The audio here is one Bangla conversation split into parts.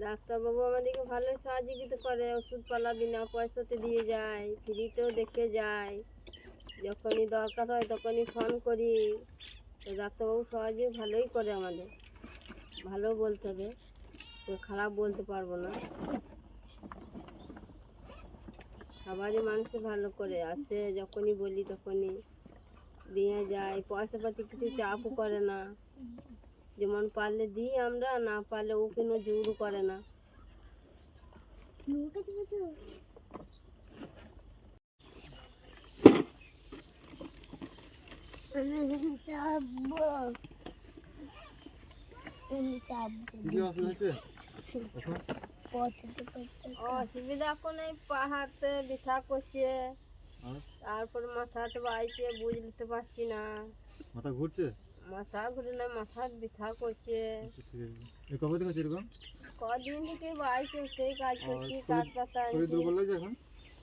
ডাক্তারবাবু আমাদেরকে ভালোই সহযোগিতা করে ওষুধপালা বিনা পয়সাতে দিয়ে যায়, ফ্রিতেও দেখে যায়। যখনই দরকার হয় তখনই ফোন করি। তো ডাক্তারবাবু সহজে ভালোই করে আমাদের। ভালো বলতে হবে, তো খারাপ বলতে পারব না। সবারই মানুষে ভালো করে, আসে যখনই বলি তখনই। দিয়ে যায় পয়সা পাতি কিছু চাপও করে না। যেমন পারলে দিই আমরা না পারলে ও কোনো জোর করে না? অসুবিধা হচ্ছে এখন অসুবিধা এই পা হাতে ব্যথা করছে তারপর মাথাতে বাইছে বুঝতে পারছি না। মাথা ঘুরছে? মাথা ঘুরে না মাথা ব্যথা করছে। আচ্ছা, কবে থেকে এরকম? কদিন থেকে বাইছে সেই কাজ করছি কাজ পাতা শরীর দুর্বল লাগছে এখন?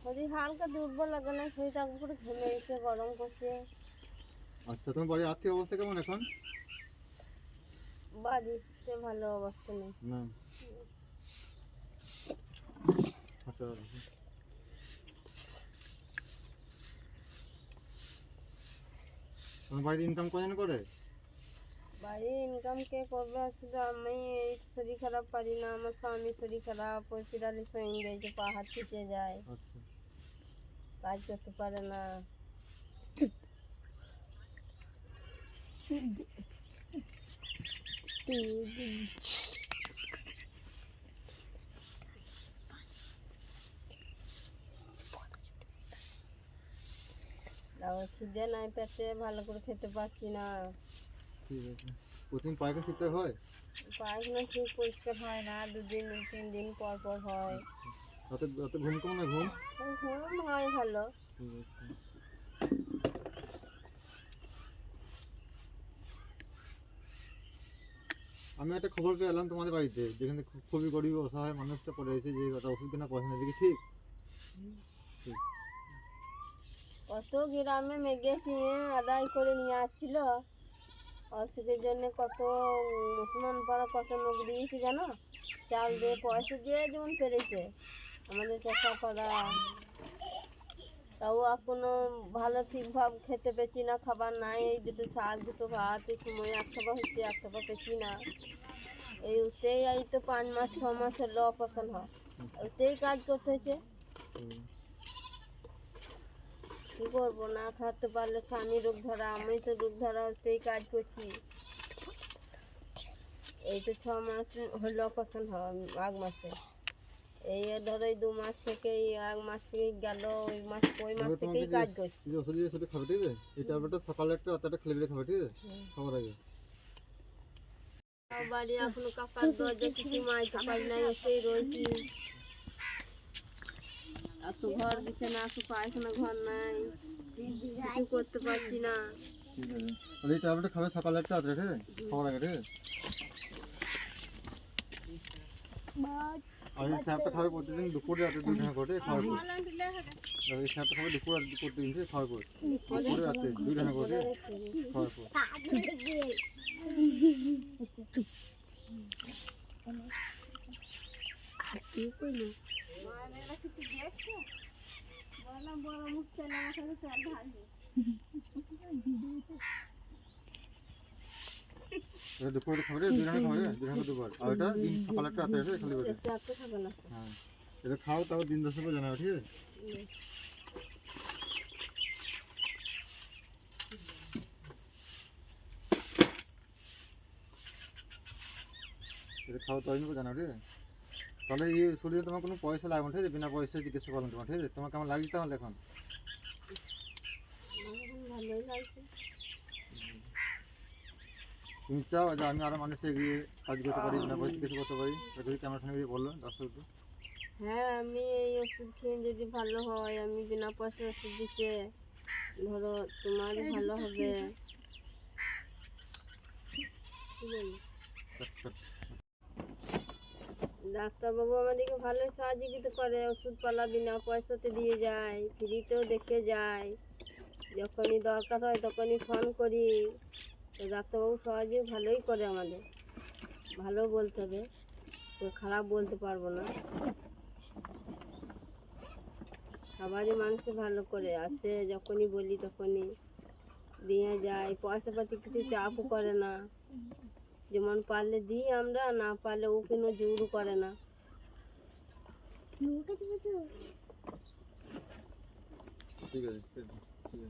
শরীর হালকা দুর্বল লাগে না শরীরটা পুরো ঘেমে গেছে গরম করছে। আচ্ছা তোমার বাড়ির আর্থিক অবস্থা কেমন এখন? বাড়িতে ভালো অবস্থা নেই। না। আচ্ছা তোমার বাড়িতে ইনকাম কজন করে? বাড়ির ইনকাম কে করবে শুধু আমি এই শরীর খারাপ পারি না আমার স্বামী শরীর খারাপ ওই পিরালিস হয়ে গেছে পা হাত ছিটে যায় কাজ করতে পারে না খিদে নাই পেটে ভালো করে খেতে পারছি না ঠিক আছে। প্রতিদিন পায়খানা ঠিকঠাক হয়? পায়খানা ঠিক পরিষ্কার হয় না দুদিন তিন দিন পর পর হয়। রাতে রাতে ঘুম কেমন হয় ঘুম? ঘুম হয় ভালো। ঠিক আছে। আমি একটা খবর পেয়ে এলাম তোমাদের বাড়িতে যেখানে খুবই গরিব অসহায় মানুষটা পড়ে আছে যে একটা ওষুধ কেনা পয়সা নেই ঠিক? কত গ্রামে মেগেছি আদায় করে নিয়ে আসছিল। অসুখের জন্য কত মুসলমান পাড়া কত লোক দিয়েছে জানো? চাল দিয়ে পয়সা দিয়ে যেমন পেরেছে। আমাদের চাষা করা তাও এখনও ভালো ঠিকভাবে খেতে পেছি না, খাবার নাই। এই দুটো শাক, দুটো ভাত, এই সময় এক খাবার হচ্ছে, এক খাবার পেছি না। এই সেই এই তো পাঁচ মাস, ছ মাস হলো অপারেশন হয়। ওতেই কাজ করতে হুম। কি করব? না খাতে পারলে স্বামী রোগ ধরা আমি তো রোগ ধরা ওতেই কাজ করছি। এই তো ছ মাস হলো অপারেশন হওয়া আগ মাসে। এই ধরো এই দু মাস থেকে এই এক মাস থেকে গেল ওই মাস ওই মাস থেকেই কাজ করছি। যে ওষুধ দিয়ে সেটা খাবে ঠিক আছে? এই ট্যাবলেটটা সকালে একটা রাতে একটা খেলে বেড়ে খাবে ঠিক আছে। খাবার আগে। বাড়ি এখনও কাকার দরজা কিছু মাইতে পারি নাই ওতেই রয়েছি। এত ঘর দিচ্ছে না এত পায়খানা ঘর নাই কিছু করতে পারছি না। ঠিক আছে। এই খাবে সকালে একটা আছে খাবার আগে ঠিক আছে? স্যাপটা খাবে প্রতিদিন দুপুরে রাতে দুই ঘণ্টা করে খাওয়ার পর আর এই স্যাপটা খাবে দুপুর রাতে প্রতিদিন আছে, খাওয়ার পর দুপুরে রাতে দুই ঘণ্টা করে খাওয়ার দুপুরে খাবে ঘণ্টা খাবে ঘণ্টা দুপুর আর এটা দিন সকালে একটা রাতে খালি করে হ্যাঁ। এটা খাও তারপর দিন দশের পর জানাবে, ঠিক আছে? এটা খাও তাই নেব জানাবে, ঠিক আছে? তাহলে এই শরীরে তোমার কোনো পয়সা লাগবে না ঠিক আছে? বিনা পয়সায় চিকিৎসা করলাম তোমার ঠিক আছে? তোমার কেমন লাগছে তাহলে এখন? ভালোই লাগছে তুমি চাও যে আমি আরও মানুষে এগিয়ে কাজ করতে পারি বিনা পয়সা চিকিৎসা করতে পারি? যদি ক্যামেরার সামনে গিয়ে বলল দর্শকদের হ্যাঁ আমি এই ওষুধ খেয়ে যদি ভালো হয় আমি বিনা পয়সা ওষুধ দিচ্ছে ধরো তোমারই ভালো হবে। কি বলি? ডাক্তারবাবু আমাদেরকে ভালোই সহযোগিতা করে ওষুধপালা বিনা পয়সাতে দিয়ে যায়, ফ্রিতেও দেখে যায়। যখনই দরকার হয় তখনই ফোন করি। তো ডাক্তারবাবু সহজে ভালোই করে আমাদের। ভালো বলতে হবে, তো খারাপ বলতে পারব না। সবারই মানুষে ভালো করে, আসে যখনই বলি তখনই। দিয়ে যায় পয়সা পাতি কিছু চাপও করে না। যেমন পারলে দিই আমরা না পারলে ও কোনো জোর করে না। ঠিক আছে ঠিক আছে।